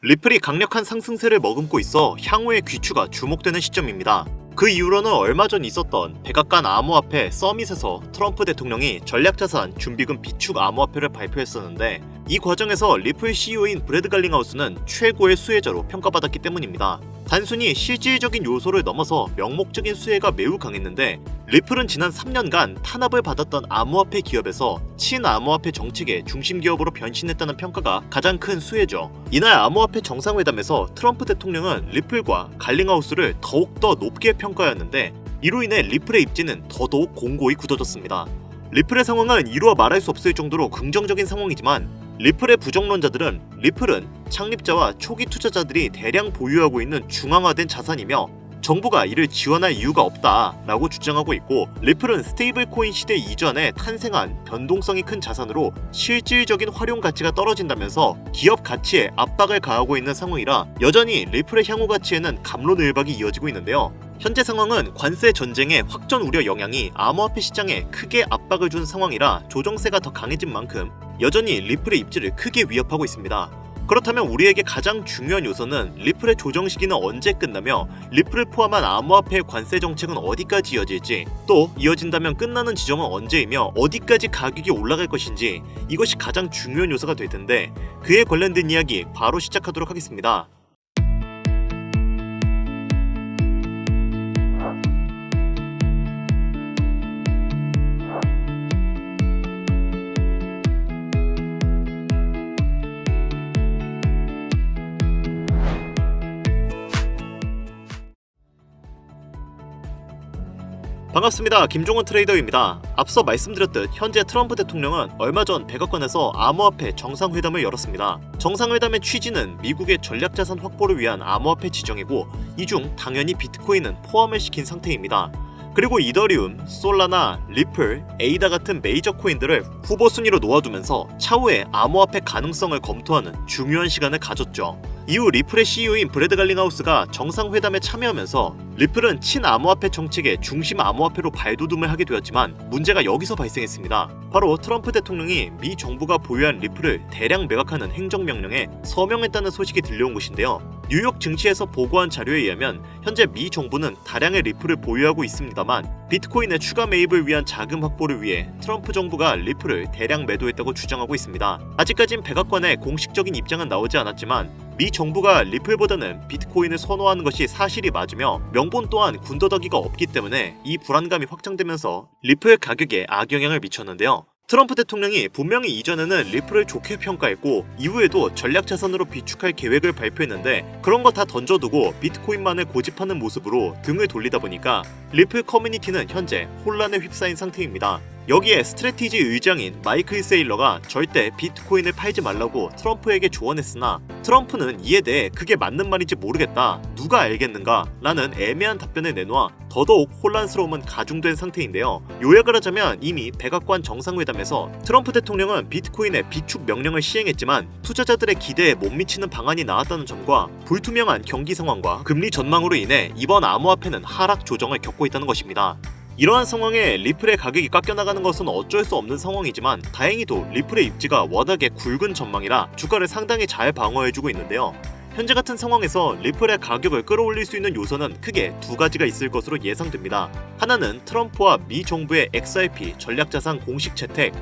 리플이 강력한 상승세를 머금고 있어 향후의 귀추가 주목되는 시점입니다. 그 이후로는 얼마 전 있었던 백악관 암호화폐 서밋에서 트럼프 대통령이 전략자산 준비금 비축 암호화폐를 발표했었는데 이 과정에서 리플 CEO인 브래드 갈링하우스는 최고의 수혜자로 평가받았기 때문입니다. 단순히 실질적인 요소를 넘어서 명목적인 수혜가 매우 강했는데 리플은 지난 3년간 탄압을 받았던 암호화폐 기업에서 친암호화폐 정책의 중심 기업으로 변신했다는 평가가 가장 큰 수혜죠. 이날 암호화폐 정상회담에서 트럼프 대통령은 리플과 갈링하우스를 더욱더 높게 평가하였는데 이로 인해 리플의 입지는 더더욱 공고히 굳어졌습니다. 리플의 상황은 이루어 말할 수 없을 정도로 긍정적인 상황이지만 리플의 부정론자들은 리플은 창립자와 초기 투자자들이 대량 보유하고 있는 중앙화된 자산이며 정부가 이를 지원할 이유가 없다라고 주장하고 있고 리플은 스테이블 코인 시대 이전에 탄생한 변동성이 큰 자산으로 실질적인 활용 가치가 떨어진다면서 기업 가치에 압박을 가하고 있는 상황이라 여전히 리플의 향후 가치에는 감론을박이 이어지고 있는데요. 현재 상황은 관세 전쟁의 확전 우려 영향이 암호화폐 시장에 크게 압박을 준 상황이라 조정세가 더 강해진 만큼 여전히 리플의 입지를 크게 위협하고 있습니다. 그렇다면 우리에게 가장 중요한 요소는 리플의 조정 시기는 언제 끝나며 리플을 포함한 암호화폐 관세 정책은 어디까지 이어질지 또 이어진다면 끝나는 지점은 언제이며 어디까지 가격이 올라갈 것인지 이것이 가장 중요한 요소가 될 텐데 그에 관련된 이야기 바로 시작하도록 하겠습니다. 반갑습니다. 김종원 트레이더입니다. 앞서 말씀드렸듯 현재 트럼프 대통령은 얼마 전 백악관에서 암호화폐 정상회담을 열었습니다. 정상회담의 취지는 미국의 전략자산 확보를 위한 암호화폐 지정이고 이 중 당연히 비트코인은 포함을 시킨 상태입니다. 그리고 이더리움, 솔라나, 리플, 에이다 같은 메이저 코인들을 후보 순위로 놓아두면서 차후에 암호화폐 가능성을 검토하는 중요한 시간을 가졌죠. 이후 리플의 CEO인 브래드 갈링하우스가 정상회담에 참여하면서 리플은 친암호화폐 정책의 중심 암호화폐로 발돋움을 하게 되었지만 문제가 여기서 발생했습니다. 바로 트럼프 대통령이 미 정부가 보유한 리플을 대량 매각하는 행정명령에 서명했다는 소식이 들려온 것인데요. 뉴욕 증시에서 보고한 자료에 의하면 현재 미 정부는 다량의 리플을 보유하고 있습니다만 비트코인의 추가 매입을 위한 자금 확보를 위해 트럼프 정부가 리플을 대량 매도했다고 주장하고 있습니다. 아직까진 백악관의 공식적인 입장은 나오지 않았지만 미 정부가 리플보다는 비트코인을 선호하는 것이 사실이 맞으며 명분 또한 군더더기가 없기 때문에 이 불안감이 확장되면서 리플 가격에 악영향을 미쳤는데요. 트럼프 대통령이 분명히 이전에는 리플을 좋게 평가했고 이후에도 전략 자산으로 비축할 계획을 발표했는데 그런 거 다 던져두고 비트코인만을 고집하는 모습으로 등을 돌리다 보니까 리플 커뮤니티는 현재 혼란에 휩싸인 상태입니다. 여기에 스트레티지 의장인 마이클 세일러가 절대 비트코인을 팔지 말라고 트럼프에게 조언했으나 트럼프는 이에 대해 그게 맞는 말인지 모르겠다 누가 알겠는가 라는 애매한 답변을 내놓아 더더욱 혼란스러움은 가중된 상태인데요. 요약을 하자면 이미 백악관 정상회담에서 트럼프 대통령은 비트코인의 비축 명령을 시행했지만 투자자들의 기대에 못 미치는 방안이 나왔다는 점과 불투명한 경기 상황과 금리 전망으로 인해 이번 암호화폐는 하락 조정을 겪고 있다는 것입니다 이러한 상황에 리플의 가격이 깎여 나가는 것은 어쩔 수 없는 상황이지만 다행히도 리플의 입지가 워낙에 굵은 전망이라 주가를 상당히 잘 방어해주고 있는데요. 현재 같은 상황에서 리플의 가격을 끌어올릴 수 있는 요소는 크게 두 가지가 있을 것으로 예상됩니다. 하나는 트럼프와 미 정부의 XRP 전략자산 공식 채택,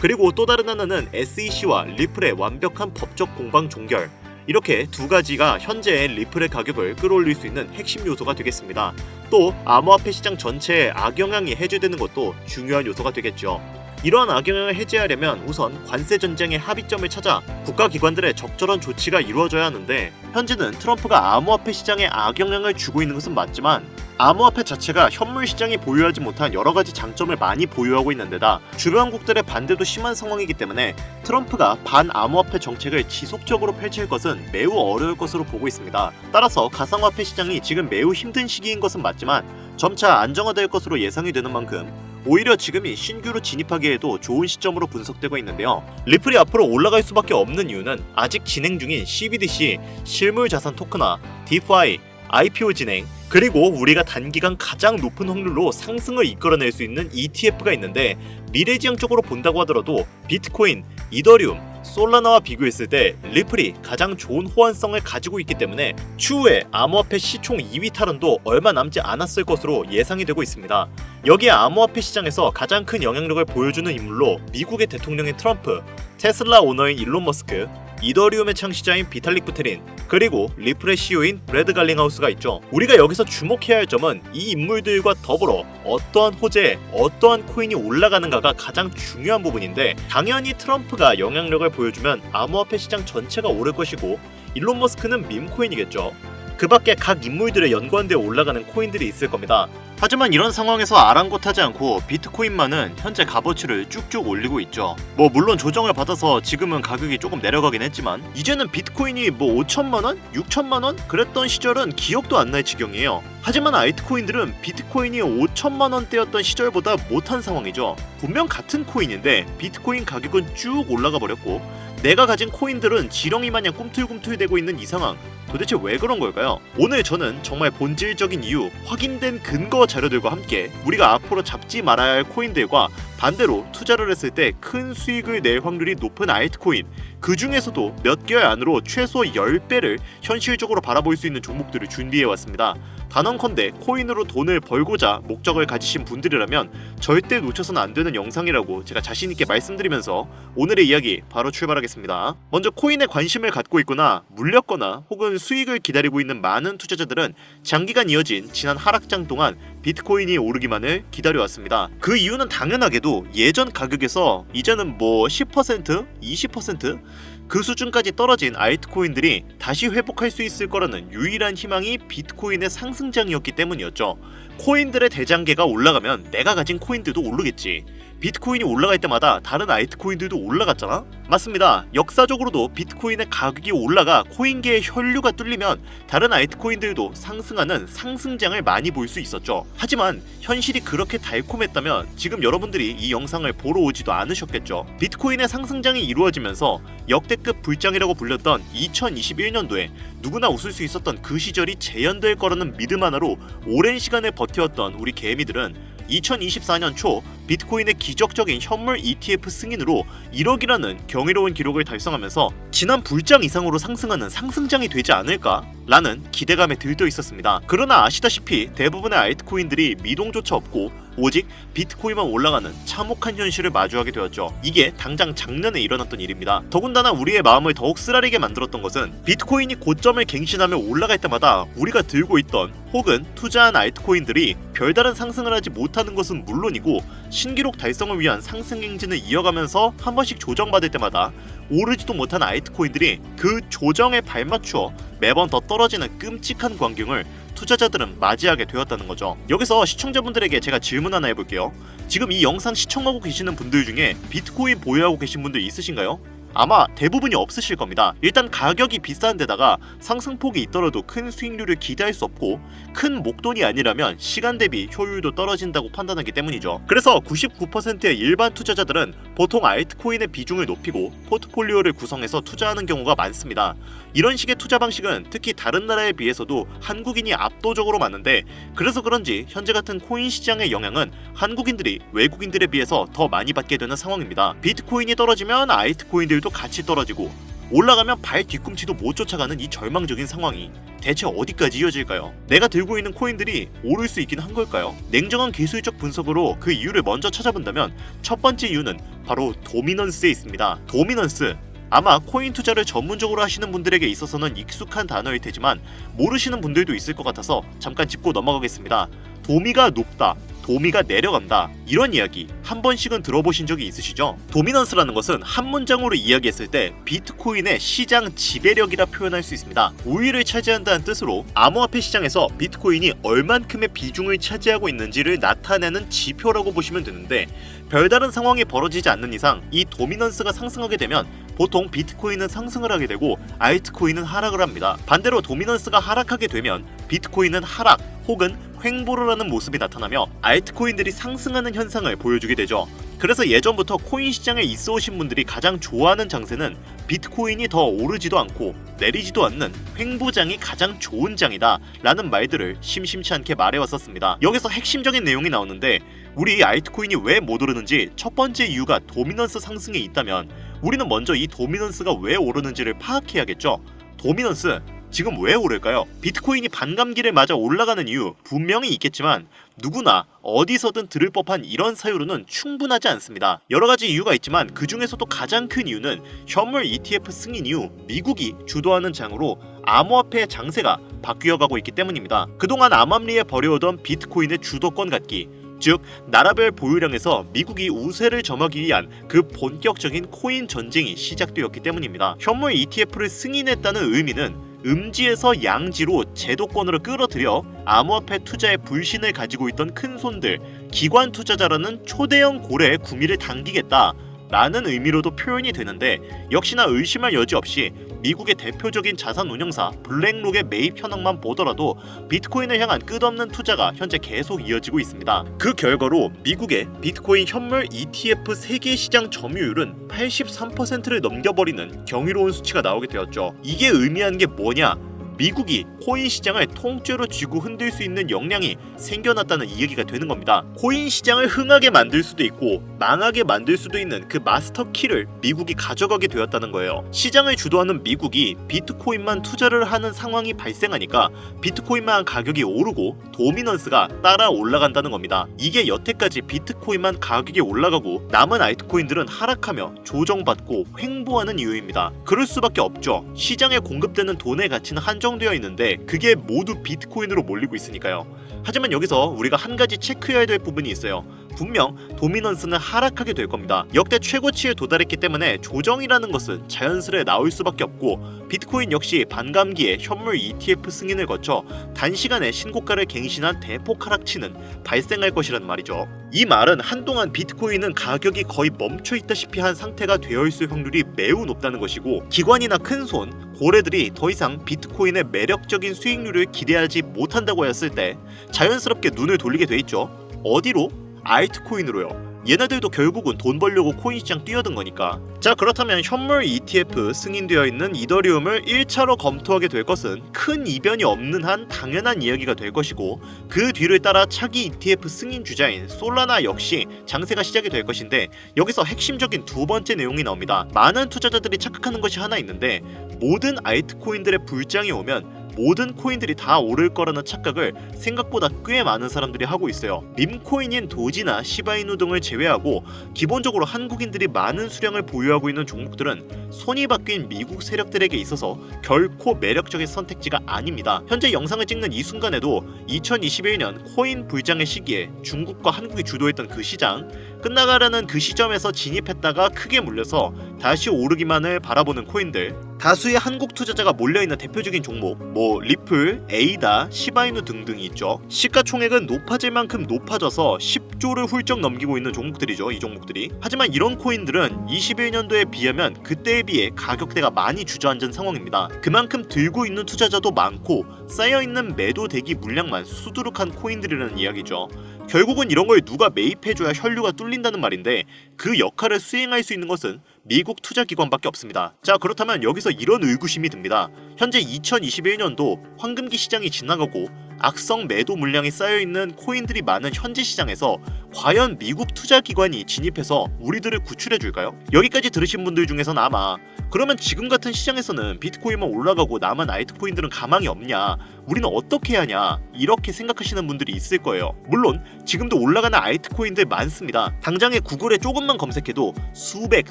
그리고 또 다른 하나는 SEC와 리플의 완벽한 법적 공방 종결. 이렇게 두 가지가 현재의 리플의 가격을 끌어올릴 수 있는 핵심 요소가 되겠습니다. 또 암호화폐 시장 전체에 악영향이 해제되는 것도 중요한 요소가 되겠죠. 이러한 악영향을 해제하려면 우선 관세 전쟁의 합의점을 찾아 국가기관들의 적절한 조치가 이루어져야 하는데 현재는 트럼프가 암호화폐 시장에 악영향을 주고 있는 것은 맞지만 암호화폐 자체가 현물 시장이 보유하지 못한 여러 가지 장점을 많이 보유하고 있는 데다 주변국들의 반대도 심한 상황이기 때문에 트럼프가 반암호화폐 정책을 지속적으로 펼칠 것은 매우 어려울 것으로 보고 있습니다. 따라서 가상화폐 시장이 지금 매우 힘든 시기인 것은 맞지만 점차 안정화될 것으로 예상이 되는 만큼 오히려 지금이 신규로 진입하기에도 좋은 시점으로 분석되고 있는데요. 리플이 앞으로 올라갈 수밖에 없는 이유는 아직 진행 중인 CBDC 실물 자산 토크나 DeFi, IPO 진행, 그리고 우리가 단기간 가장 높은 확률로 상승을 이끌어낼 수 있는 ETF가 있는데 미래지향적으로 본다고 하더라도 비트코인, 이더리움, 솔라나와 비교했을 때 리플이 가장 좋은 호환성을 가지고 있기 때문에 추후에 암호화폐 시총 2위 탈환도 얼마 남지 않았을 것으로 예상이 되고 있습니다. 여기에 암호화폐 시장에서 가장 큰 영향력을 보여주는 인물로 미국의 대통령인 트럼프, 테슬라 오너인 일론 머스크, 이더리움의 창시자인 비탈릭 부테린, 그리고 CEO인 브래드 갈링하우스가 있죠. 우리가 여기서 주목해야 할 점은 이 인물들과 더불어 어떠한 호재에 어떠한 코인이 올라가는가가 가장 중요한 부분인데 당연히 트럼프가 영향력을 보여주면 암호화폐 시장 전체가 오를 것이고 일론 머스크는 밈코인이겠죠. 그 밖에 각 인물들의 연관되어 올라가는 코인들이 있을 겁니다. 하지만 이런 상황에서 아랑곳하지 않고 비트코인만은 현재 값어치를 쭉쭉 올리고 있죠. 뭐 물론 조정을 받아서 지금은 가격이 조금 내려가긴 했지만 이제는 비트코인이 뭐 5천만 원, 6천만 원 그랬던 시절은 기억도 안 날 지경이에요. 하지만 아이트코인들은 비트코인이 5천만 원대였던 시절보다 못한 상황이죠. 분명 같은 코인인데 비트코인 가격은 쭉 올라가 버렸고 내가 가진 코인들은 지렁이 마냥 꿈틀꿈틀대고 있는 이 상황 도대체 왜 그런 걸까요? 오늘 저는 정말 본질적인 이유, 확인된 근거 자료들과 함께 우리가 앞으로 잡지 말아야 할 코인들과 반대로 투자를 했을 때 큰 수익을 낼 확률이 높은 알트코인 그 중에서도 몇 개월 안으로 최소 10배를 현실적으로 바라볼 수 있는 종목들을 준비해 왔습니다. 단언컨대 코인으로 돈을 벌고자 목적을 가지신 분들이라면 절대 놓쳐서는 안 되는 영상이라고 제가 자신 있게 말씀드리면서 오늘의 이야기 바로 출발하겠습니다. 먼저 코인에 관심을 갖고 있거나 물렸거나 혹은 수익을 기다리고 있는 많은 투자자들은 장기간 이어진 지난 하락장 동안 비트코인이 오르기만을 기다려왔습니다. 그 이유는 당연하게도 예전 가격에서 이제는 뭐 10%, 20%? 그 수준까지 떨어진 알트코인들이 다시 회복할 수 있을 거라는 유일한 희망이 비트코인의 상승장이었기 때문이었죠. 코인들의 대장계가 올라가면 내가 가진 코인들도 오르겠지. 비트코인이 올라갈 때마다 다른 알트코인들도 올라갔잖아? 맞습니다. 역사적으로도 비트코인의 가격이 올라가 코인계의 혈류가 뚫리면 다른 알트코인들도 상승하는 상승장을 많이 볼 수 있었죠. 하지만 현실이 그렇게 달콤했다면 지금 여러분들이 이 영상을 보러 오지도 않으셨겠죠. 비트코인의 상승장이 이루어지면서 역대급 불장이라고 불렸던 2021년도에 누구나 웃을 수 있었던 그 시절이 재현될 거라는 믿음 하나로 오랜 시간을 버텨왔던 우리 개미들은 2024년 초 비트코인의 기적적인 현물 ETF 승인으로 1억이라는 경이로운 기록을 달성하면서 지난 불장 이상으로 상승하는 상승장이 되지 않을까? 라는 기대감에 들떠 있었습니다. 그러나 아시다시피 대부분의 알트코인들이 미동조차 없고 오직 비트코인만 올라가는 참혹한 현실을 마주하게 되었죠. 이게 당장 작년에 일어났던 일입니다. 더군다나 우리의 마음을 더욱 쓰라리게 만들었던 것은 비트코인이 고점을 갱신하며 올라갈 때마다 우리가 들고 있던 혹은 투자한 알트코인들이 별다른 상승을 하지 못하는 것은 물론이고 신기록 달성을 위한 상승 행진을 이어가면서 한 번씩 조정받을 때마다 오르지도 못한 알트코인들이 그 조정에 발맞추어 매번 더 떨어지는 끔찍한 광경을 투자자들은 맞이하게 되었다는 거죠. 여기서 시청자분들에게 제가 질문 하나 해볼게요. 지금 이 영상 시청하고 계시는 분들 중에 비트코인 보유하고 계신 분들 있으신가요? 아마 대부분이 없으실 겁니다. 일단 가격이 비싼 데다가 상승폭이 있더라도 큰 수익률을 기대할 수 없고 큰 목돈이 아니라면 시간 대비 효율도 떨어진다고 판단하기 때문이죠. 그래서 99%의 일반 투자자들은 보통 알트코인의 비중을 높이고 포트폴리오를 구성해서 투자하는 경우가 많습니다. 이런 식의 투자 방식은 특히 다른 나라에 비해서도 한국인이 압도적으로 많은데 그래서 그런지 현재 같은 코인 시장의 영향은 한국인들이 외국인들에 비해서 더 많이 받게 되는 상황입니다. 비트코인이 떨어지면 알트코인들 도 같이 떨어지고 올라가면 발 뒤꿈치도 못 쫓아가는 이 절망적인 상황이 대체 어디까지 이어질까요? 내가 들고 있는 코인들이 오를 수 있긴 한 걸까요? 냉정한 기술적 분석으로 그 이유를 먼저 찾아본다면 첫 번째 이유는 바로 도미넌스에 있습니다. 도미넌스 아마 코인 투자를 전문적으로 하시는 분들에게 있어서는 익숙한 단어일 테지만 모르시는 분들도 있을 것 같아서 잠깐 짚고 넘어가겠습니다. 도미가 높다. 도미가 내려간다. 이런 이야기 한 번씩은 들어보신 적이 있으시죠? 도미넌스라는 것은 한 문장으로 이야기했을 때 비트코인의 시장 지배력이라 표현할 수 있습니다. 우위를 차지한다는 뜻으로 암호화폐 시장에서 비트코인이 얼만큼의 비중을 차지하고 있는지를 나타내는 지표라고 보시면 되는데 별다른 상황이 벌어지지 않는 이상 이 도미넌스가 상승하게 되면 보통 비트코인은 상승을 하게 되고 알트코인은 하락을 합니다. 반대로 도미넌스가 하락하게 되면 비트코인은 하락 혹은 횡보를 하는 모습이 나타나며 알트코인들이 상승하는 현상을 보여주게 되죠. 그래서 예전부터 코인 시장에 있어 오신 분들이 가장 좋아하는 장세는 비트코인이 더 오르지도 않고 내리지도 않는 횡보장이 가장 좋은 장이다 라는 말들을 심심치 않게 말해왔었습니다. 여기서 핵심적인 내용이 나오는데 우리 알트코인이 왜 못 오르는지 첫 번째 이유가 도미넌스 상승에 있다면 우리는 먼저 이 도미넌스가 왜 오르는지를 파악해야겠죠. 도미넌스 지금 왜 오를까요? 비트코인이 반감기를 맞아 올라가는 이유 분명히 있겠지만 누구나 어디서든 들을 법한 이런 사유로는 충분하지 않습니다. 여러 가지 이유가 있지만 그 중에서도 가장 큰 이유는 현물 ETF 승인 이후 미국이 주도하는 장으로 암호화폐 장세가 바뀌어가고 있기 때문입니다. 그동안 암암리에 벌여오던 비트코인의 주도권 갖기 즉 나라별 보유량에서 미국이 우세를 점하기 위한 그 본격적인 코인 전쟁이 시작되었기 때문입니다. 현물 ETF를 승인했다는 의미는 음지에서 양지로 제도권으로 끌어들여 암호화폐 투자에 불신을 가지고 있던 큰 손들, 기관 투자자라는 초대형 고래의 구미를 당기겠다. 라는 의미로도 표현이 되는데 역시나 의심할 여지 없이 미국의 대표적인 자산 운용사 블랙록의 매입 현황만 보더라도 비트코인을 향한 끝없는 투자가 현재 계속 이어지고 있습니다. 그 결과로 미국의 비트코인 현물 ETF 세계 시장 점유율은 83%를 넘겨버리는 경이로운 수치가 나오게 되었죠. 이게 의미하는 게 뭐냐? 미국이 코인 시장을 통째로 쥐고 흔들 수 있는 역량이 생겨났다는 이야기가 되는 겁니다. 코인 시장을 흥하게 만들 수도 있고 망하게 만들 수도 있는 그 마스터 키를 미국이 가져가게 되었다는 거예요. 시장을 주도하는 미국이 비트코인만 투자를 하는 상황이 발생하니까 비트코인만 가격이 오르고 도미넌스가 따라 올라간다는 겁니다. 이게 여태까지 비트코인만 가격이 올라가고 남은 알트코인들은 하락하며 조정받고 횡보하는 이유입니다. 그럴 수밖에 없죠. 시장에 공급되는 돈의 가치는 한정 되어 있는데 그게 모두 비트코인으로 몰리고 있으니까요. 하지만 여기서 우리가 한 가지 체크해야 될 부분이 있어요. 분명 도미넌스는 하락하게 될 겁니다. 역대 최고치에 도달했기 때문에 조정이라는 것은 자연스레 나올 수밖에 없고 비트코인 역시 반감기에 현물 ETF 승인을 거쳐 단시간에 신고가를 갱신한 대폭 하락치는 발생할 것이란 말이죠. 이 말은 한동안 비트코인은 가격이 거의 멈춰 있다시피 한 상태가 되어 있을 확률이 매우 높다는 것이고 기관이나 큰 손, 고래들이 더 이상 비트코인의 매력적인 수익률을 기대하지 못한다고 했을 때 자연스럽게 눈을 돌리게 돼 있죠. 어디로? 알트코인으로요. 얘네들도 결국은 돈 벌려고 코인 시장 뛰어든 거니까. 자, 그렇다면 현물 ETF 승인되어 있는 이더리움을 1차로 검토하게 될 것은 큰 이변이 없는 한 당연한 이야기가 될 것이고 그 뒤를 따라 차기 ETF 승인 주자인 솔라나 역시 장세가 시작이 될 것인데 여기서 핵심적인 두 번째 내용이 나옵니다. 많은 투자자들이 착각하는 것이 하나 있는데 모든 알트코인들의 불장이 오면 모든 코인들이 다 오를 거라는 착각을 생각보다 꽤 많은 사람들이 하고 있어요. 밈코인인 도지나 시바이누 등을 제외하고 기본적으로 한국인들이 많은 수량을 보유하고 있는 종목들은 손이 바뀐 미국 세력들에게 있어서 결코 매력적인 선택지가 아닙니다. 현재 영상을 찍는 이 순간에도 2021년 코인 불장의 시기에 중국과 한국이 주도했던 그 시장 끝나가라는 그 시점에서 진입했다가 크게 물려서 다시 오르기만을 바라보는 코인들 다수의 한국 투자자가 몰려있는 대표적인 종목 뭐 리플, 에이다, 시바이누 등등이 있죠. 시가총액은 높아질 만큼 높아져서 10조를 훌쩍 넘기고 있는 종목들이죠. 이 종목들이. 하지만 이런 코인들은 21년도에 비하면 그때에 비해 가격대가 많이 주저앉은 상황입니다. 그만큼 들고 있는 투자자도 많고 쌓여있는 매도 대기 물량만 수두룩한 코인들이라는 이야기죠. 결국은 이런 걸 누가 매입해줘야 혈류가 뚫린다는 말인데 그 역할을 수행할 수 있는 것은 미국 투자기관밖에 없습니다. 자 그렇다면 여기서 이런 의구심이 듭니다. 현재 2021년도 황금기 시장이 지나가고 악성 매도 물량이 쌓여있는 코인들이 많은 현재 시장에서 과연 미국 투자기관이 진입해서 우리들을 구출해줄까요? 여기까지 들으신 분들 중에서는 아마 그러면 지금 같은 시장에서는 비트코인만 올라가고 남은 알트코인들은 가망이 없냐 우리는 어떻게 해야 하냐 이렇게 생각하시는 분들이 있을 거예요. 물론 지금도 올라가는 알트코인들 많습니다. 당장에 구글에 조금만 검색해도 수백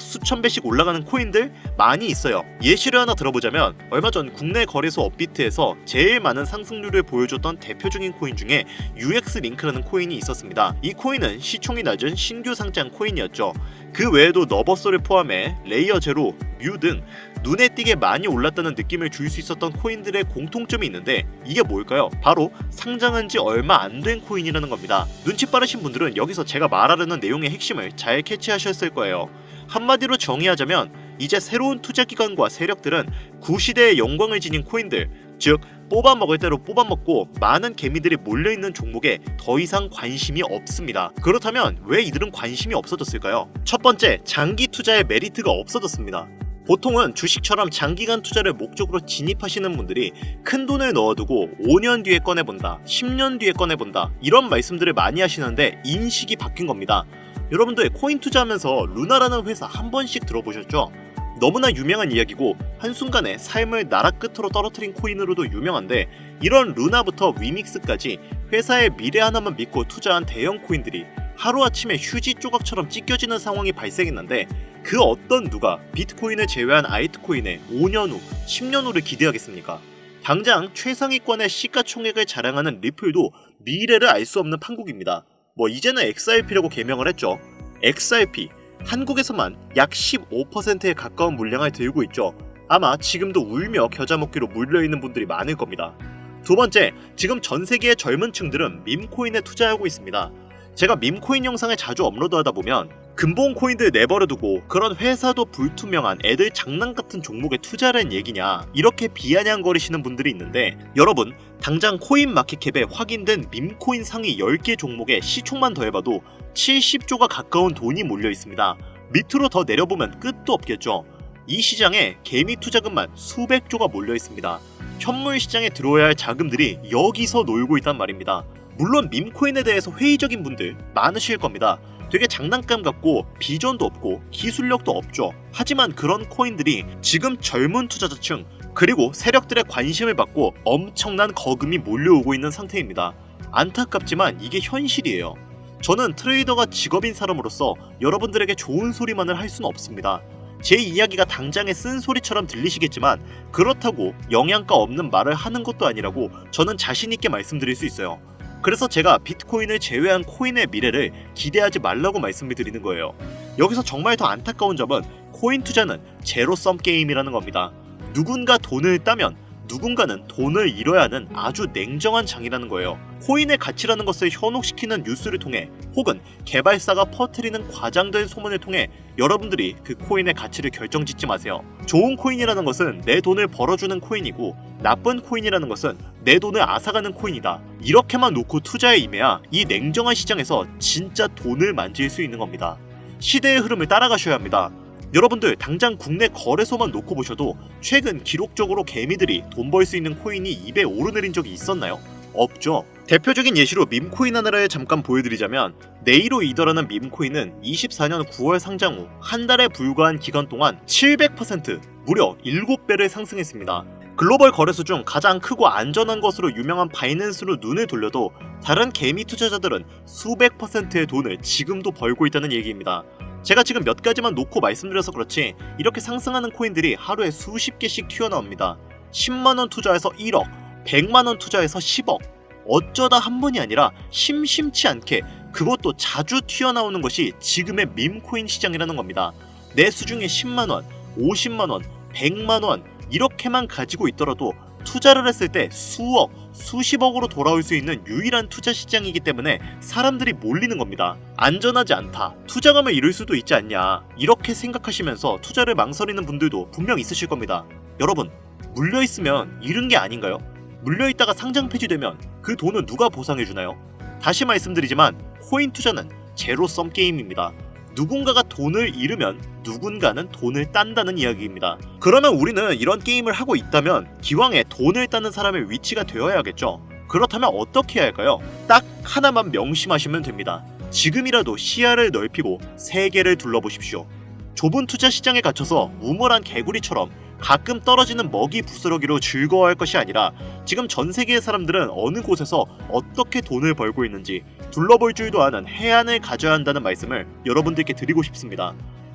수천 배씩 올라가는 코인들 많이 있어요. 예시를 하나 들어보자면 얼마 전 국내 거래소 업비트에서 제일 많은 상승률을 보여줬던 대표적인 코인 중에 UX 링크라는 코인이 있었습니다. 이 코인은 시총이 낮은 신규 상장 코인이었죠. 그 외에도 너버스를 포함해 레이어 제로, 뮤 등 눈에 띄게 많이 올랐다는 느낌을 줄 수 있었던 코인들의 공통점이 있는데 이게 뭘까요? 바로 상장한 지 얼마 안 된 코인이라는 겁니다. 눈치 빠르신 분들은 여기서 제가 말하려는 내용의 핵심을 잘 캐치하셨을 거예요. 한마디로 정의하자면 이제 새로운 투자 기관과 세력들은 구시대의 영광을 지닌 코인들, 즉 뽑아 먹을 대로 뽑아 먹고 많은 개미들이 몰려 있는 종목에 더 이상 관심이 없습니다. 그렇다면 왜 이들은 관심이 없어졌을까요? 첫 번째, 장기 투자의 메리트가 없어졌습니다. 보통은 주식처럼 장기간 투자를 목적으로 진입하시는 분들이 큰 돈을 넣어두고 5년 뒤에 꺼내본다, 10년 뒤에 꺼내본다 이런 말씀들을 많이 하시는데 인식이 바뀐 겁니다. 여러분들 코인 투자하면서 루나라는 회사 한 번씩 들어보셨죠? 너무나 유명한 이야기고 한순간에 삶을 나라 끝으로 떨어뜨린 코인으로도 유명한데 이런 루나부터 위믹스까지 회사의 미래 하나만 믿고 투자한 대형 코인들이 하루아침에 휴지 조각처럼 찢겨지는 상황이 발생했는데 그 어떤 누가 비트코인을 제외한 아이트코인에 5년 후, 10년 후를 기대하겠습니까? 당장 최상위권의 시가총액을 자랑하는 리플도 미래를 알 수 없는 판국입니다. 뭐 이제는 XRP라고 개명을 했죠. XRP 한국에서만 약 15%에 가까운 물량을 들고 있죠. 아마 지금도 울며 겨자 먹기로 물려 있는 분들이 많을 겁니다. 두 번째, 지금 전 세계의 젊은 층들은 밈코인에 투자하고 있습니다. 제가 밈코인 영상을 자주 업로드하다 보면 근본 코인들 내버려두고 그런 회사도 불투명한 애들 장난 같은 종목에 투자라는 얘기냐 이렇게 비아냥거리시는 분들이 있는데 여러분 당장 코인 마켓캡에 확인된 밈코인 상위 10개 종목의 시총만 더해봐도 70조가 가까운 돈이 몰려 있습니다. 밑으로 더 내려보면 끝도 없겠죠. 이 시장에 개미 투자금만 수백조가 몰려 있습니다. 현물 시장에 들어와야 할 자금들이 여기서 놀고 있단 말입니다. 물론 밈코인에 대해서 회의적인 분들 많으실 겁니다. 되게 장난감 같고 비전도 없고 기술력도 없죠. 하지만 그런 코인들이 지금 젊은 투자자층 그리고 세력들의 관심을 받고 엄청난 거금이 몰려오고 있는 상태입니다. 안타깝지만 이게 현실이에요. 저는 트레이더가 직업인 사람으로서 여러분들에게 좋은 소리만을 할 수는 없습니다. 제 이야기가 당장의 쓴소리처럼 들리시겠지만 그렇다고 영양가 없는 말을 하는 것도 아니라고 저는 자신있게 말씀드릴 수 있어요. 그래서 제가 비트코인을 제외한 코인의 미래를 기대하지 말라고 말씀을 드리는 거예요. 여기서 정말 더 안타까운 점은 코인 투자는 제로섬 게임이라는 겁니다. 누군가 돈을 따면 누군가는 돈을 잃어야 하는 아주 냉정한 장이라는 거예요. 코인의 가치라는 것을 현혹시키는 뉴스를 통해 혹은 개발사가 퍼뜨리는 과장된 소문을 통해 여러분들이 그 코인의 가치를 결정짓지 마세요. 좋은 코인이라는 것은 내 돈을 벌어주는 코인이고 나쁜 코인이라는 것은 내 돈을 앗아가는 코인이다. 이렇게만 놓고 투자에 임해야 이 냉정한 시장에서 진짜 돈을 만질 수 있는 겁니다. 시대의 흐름을 따라가셔야 합니다. 여러분들 당장 국내 거래소만 놓고 보셔도 최근 기록적으로 개미들이 돈 벌 수 있는 코인이 입에 오르내린 적이 있었나요? 없죠. 대표적인 예시로 밈코인 하나를 잠깐 보여드리자면 네이로 이더라는 밈코인은 24년 9월 상장 후 한 달에 불과한 기간 동안 700% 무려 7배를 상승했습니다. 글로벌 거래소 중 가장 크고 안전한 것으로 유명한 바이낸스로 눈을 돌려도 다른 개미 투자자들은 수백 퍼센트의 돈을 지금도 벌고 있다는 얘기입니다. 제가 지금 몇 가지만 놓고 말씀드려서 그렇지 이렇게 상승하는 코인들이 하루에 수십 개씩 튀어나옵니다. 10만원 투자해서 1억, 100만원 투자해서 10억. 어쩌다 한 번이 아니라 심심치 않게 그것도 자주 튀어나오는 것이 지금의 밈코인 시장이라는 겁니다. 내 수중에 10만원, 50만원, 100만원 이렇게만 가지고 있더라도 투자를 했을 때 수억, 수십억으로 돌아올 수 있는 유일한 투자 시장이기 때문에 사람들이 몰리는 겁니다. 안전하지 않다. 투자감을 잃을 수도 있지 않냐. 이렇게 생각하시면서 투자를 망설이는 분들도 분명 있으실 겁니다. 여러분, 물려있으면 잃은 게 아닌가요? 물려있다가 상장 폐지되면 그 돈은 누가 보상해주나요? 다시 말씀드리지만 코인 투자는 제로섬 게임입니다. 누군가가 돈을 잃으면 누군가는 돈을 딴다는 이야기입니다. 그러면 우리는 이런 게임을 하고 있다면 기왕에 돈을 따는 사람의 위치가 되어야겠죠. 그렇다면 어떻게 해야 할까요? 딱 하나만 명심하시면 됩니다. 지금이라도 시야를 넓히고 세계를 둘러보십시오. 좁은 투자 시장에 갇혀서 우물한 개구리처럼 가끔 떨어지는 먹이 부스러기로 즐거워할 것이 아니라 지금 전 세계의 사람들은 어느 곳에서 어떻게 돈을 벌고 있는지 둘러볼 줄도 아는 해안을 가져야 한다는 말씀을 여러분들께 드리고 싶습니다.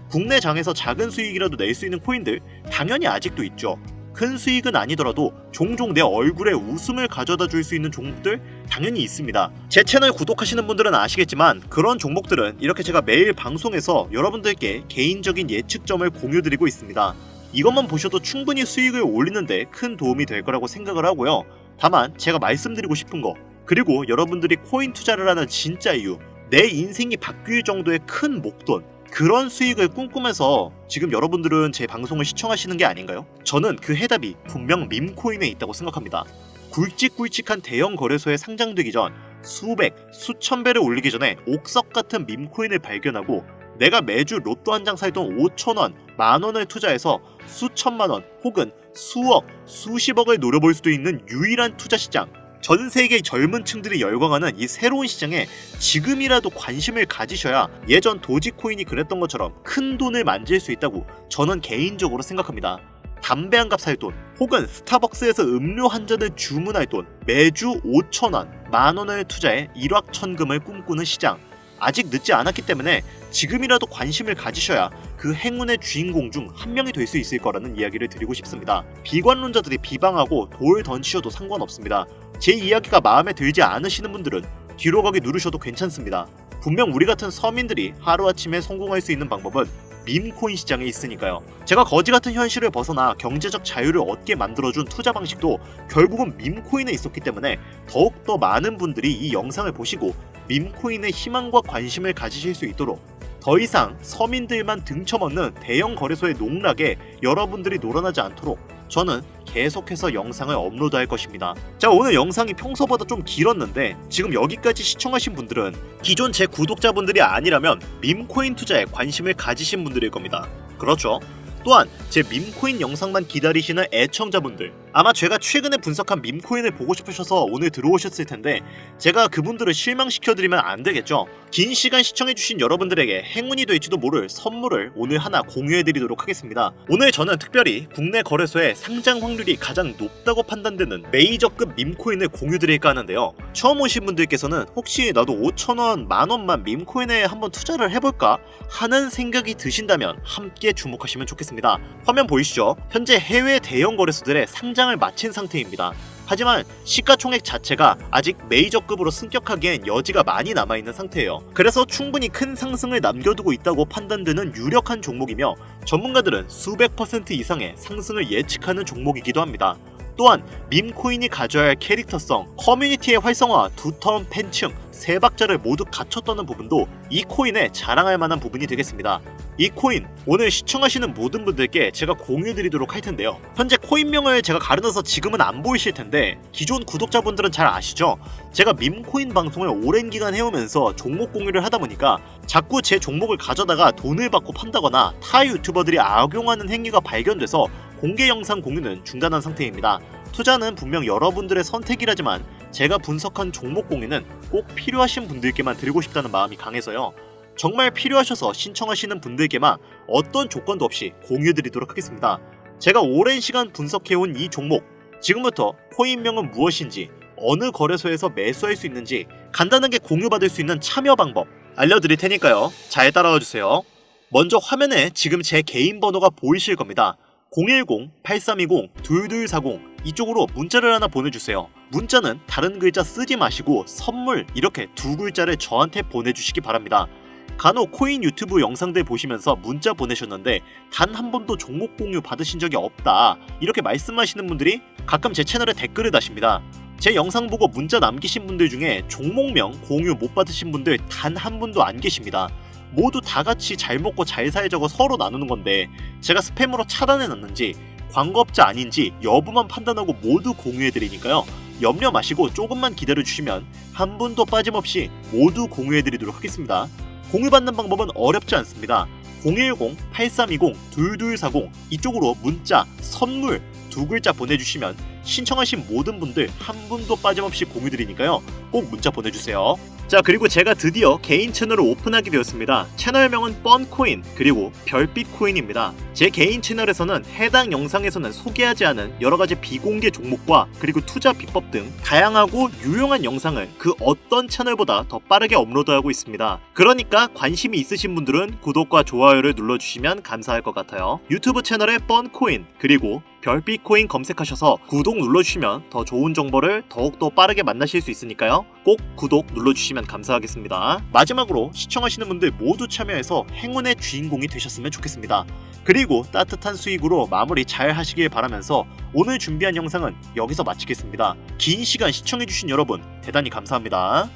국내 장에서 작은 수익이라도 낼 수 있는 코인들 당연히 아직도 있죠. 큰 수익은 아니더라도 종종 내 얼굴에 웃음을 가져다 줄 수 있는 종목들 당연히 있습니다. 제 채널 구독하시는 분들은 아시겠지만 그런 종목들은 이렇게 제가 매일 방송에서 여러분들께 개인적인 예측점을 공유 드리고 있습니다. 이것만 보셔도 충분히 수익을 올리는데 큰 도움이 될 거라고 생각을 하고요. 다만 제가 말씀드리고 싶은 거 그리고 여러분들이 코인 투자를 하는 진짜 이유 내 인생이 바뀔 정도의 큰 목돈 그런 수익을 꿈꾸면서 지금 여러분들은 제 방송을 시청하시는 게 아닌가요? 저는 그 해답이 분명 밈코인에 있다고 생각합니다. 굵직굵직한 대형 거래소에 상장되기 전 수백, 수천 배를 올리기 전에 옥석 같은 밈코인을 발견하고 내가 매주 로또 한 장 살던 5천 원, 만 원을 투자해서 수천만 원 혹은 수억, 수십억을 노려볼 수도 있는 유일한 투자 시장 전 세계 젊은 층들이 열광하는 이 새로운 시장에 지금이라도 관심을 가지셔야 예전 도지코인이 그랬던 것처럼 큰 돈을 만질 수 있다고 저는 개인적으로 생각합니다. 담배 한 갑 살 돈, 혹은 스타벅스에서 음료 한 잔을 주문할 돈, 매주 5천원, 만원을 투자해 일확천금을 꿈꾸는 시장. 아직 늦지 않았기 때문에 지금이라도 관심을 가지셔야 그 행운의 주인공 중 한 명이 될 수 있을 거라는 이야기를 드리고 싶습니다. 비관론자들이 비방하고 돌 던치셔도 상관없습니다. 제 이야기가 마음에 들지 않으시는 분들은 뒤로 가기 누르셔도 괜찮습니다. 분명 우리 같은 서민들이 하루아침에 성공할 수 있는 방법은 밈코인 시장에 있으니까요. 제가 거지 같은 현실을 벗어나 경제적 자유를 얻게 만들어준 투자 방식도 결국은 밈코인에 있었기 때문에 더욱더 많은 분들이 이 영상을 보시고 밈코인의 희망과 관심을 가지실 수 있도록 더 이상 서민들만 등쳐먹는 대형 거래소의 농락에 여러분들이 놀아나지 않도록 저는 계속해서 영상을 업로드할 것입니다. 자 오늘 영상이 평소보다 좀 길었는데 지금 여기까지 시청하신 분들은 기존 제 구독자분들이 아니라면 밈코인 투자에 관심을 가지신 분들일 겁니다. 그렇죠? 또한 제 밈코인 영상만 기다리시는 애청자분들 아마 제가 최근에 분석한 밈코인을 보고 싶으셔서 오늘 들어오셨을 텐데 제가 그분들을 실망시켜드리면 안 되겠죠? 긴 시간 시청해주신 여러분들에게 행운이 될지도 모를 선물을 오늘 하나 공유해드리도록 하겠습니다. 오늘 저는 특별히 국내 거래소의 상장 확률이 가장 높다고 판단되는 메이저급 밈코인을 공유드릴까 하는데요. 처음 오신 분들께서는 혹시 나도 5천원 만원만 밈코인에 한번 투자를 해볼까 하는 생각이 드신다면 함께 주목하시면 좋겠습니다. 화면 보이시죠? 현재 해외 대형 거래소들의 상장 을 마친 상태입니다. 하지만 시가총액 자체가 아직 메이저급으로 승격하기엔 여지가 많이 남아있는 상태예요. 그래서 충분히 큰 상승을 남겨두고 있다고 판단되는 유력한 종목이며 전문가들은 수백 퍼센트 이상의 상승을 예측하는 종목이기도 합니다. 또한 밈코인이 가져야 할 캐릭터성, 커뮤니티의 활성화, 두터운 팬층, 세 박자를 모두 갖췄다는 부분도 이 코인에 자랑할 만한 부분이 되겠습니다. 이 코인 오늘 시청하시는 모든 분들께 제가 공유 드리도록 할 텐데요. 현재 코인명을 제가 가려놔서 지금은 안 보이실 텐데 기존 구독자분들은 잘 아시죠? 제가 밈코인 방송을 오랜 기간 해오면서 종목 공유를 하다 보니까 자꾸 제 종목을 가져다가 돈을 받고 판다거나 타 유튜버들이 악용하는 행위가 발견돼서 공개 영상 공유는 중단한 상태입니다. 투자는 분명 여러분들의 선택이라지만 제가 분석한 종목 공유는 꼭 필요하신 분들께만 드리고 싶다는 마음이 강해서요. 정말 필요하셔서 신청하시는 분들께만 어떤 조건도 없이 공유드리도록 하겠습니다. 제가 오랜 시간 분석해온 이 종목, 지금부터 코인명은 무엇인지, 어느 거래소에서 매수할 수 있는지 간단하게 공유받을 수 있는 참여 방법 알려드릴 테니까요. 잘 따라와 주세요. 먼저 화면에 지금 제 개인 번호가 보이실 겁니다. 010-8320-2240 이쪽으로 문자를 하나 보내주세요. 문자는 다른 글자 쓰지 마시고 선물 이렇게 두 글자를 저한테 보내주시기 바랍니다. 간혹 코인 유튜브 영상들 보시면서 문자 보내셨는데 단 한 번도 종목 공유 받으신 적이 없다 이렇게 말씀하시는 분들이 가끔 제 채널에 댓글을 다십니다. 제 영상 보고 문자 남기신 분들 중에 종목명 공유 못 받으신 분들 단 한 분도 안 계십니다. 모두 다 같이 잘 먹고 잘 살자고 서로 나누는 건데 제가 스팸으로 차단해 놨는지 광고업자 아닌지 여부만 판단하고 모두 공유해 드리니까요. 염려 마시고 조금만 기다려 주시면 한 분도 빠짐없이 모두 공유해 드리도록 하겠습니다. 공유받는 방법은 어렵지 않습니다. 010-8320-2240 이쪽으로 문자, 선물 두 글자 보내주시면 신청하신 모든 분들 한 분도 빠짐없이 공유드리니까요. 꼭 문자 보내주세요. 자 그리고 제가 드디어 개인 채널을 오픈하게 되었습니다. 채널명은 뻔코인 그리고 별빛코인입니다. 제 개인 채널에서는 해당 영상에서는 소개하지 않은 여러가지 비공개 종목과 그리고 투자 비법 등 다양하고 유용한 영상을 그 어떤 채널보다 더 빠르게 업로드하고 있습니다. 그러니까 관심이 있으신 분들은 구독과 좋아요를 눌러주시면 감사할 것 같아요. 유튜브 채널에 뻔코인 그리고 별빛코인 검색하셔서 구독 눌러주시면 더 좋은 정보를 더욱더 빠르게 만나실 수 있으니까요. 꼭 구독 눌러주시면 감사하겠습니다. 마지막으로 시청하시는 분들 모두 참여해서 행운의 주인공이 되셨으면 좋겠습니다. 그리고 따뜻한 수익으로 마무리 잘 하시길 바라면서 오늘 준비한 영상은 여기서 마치겠습니다. 긴 시간 시청해주신 여러분 대단히 감사합니다.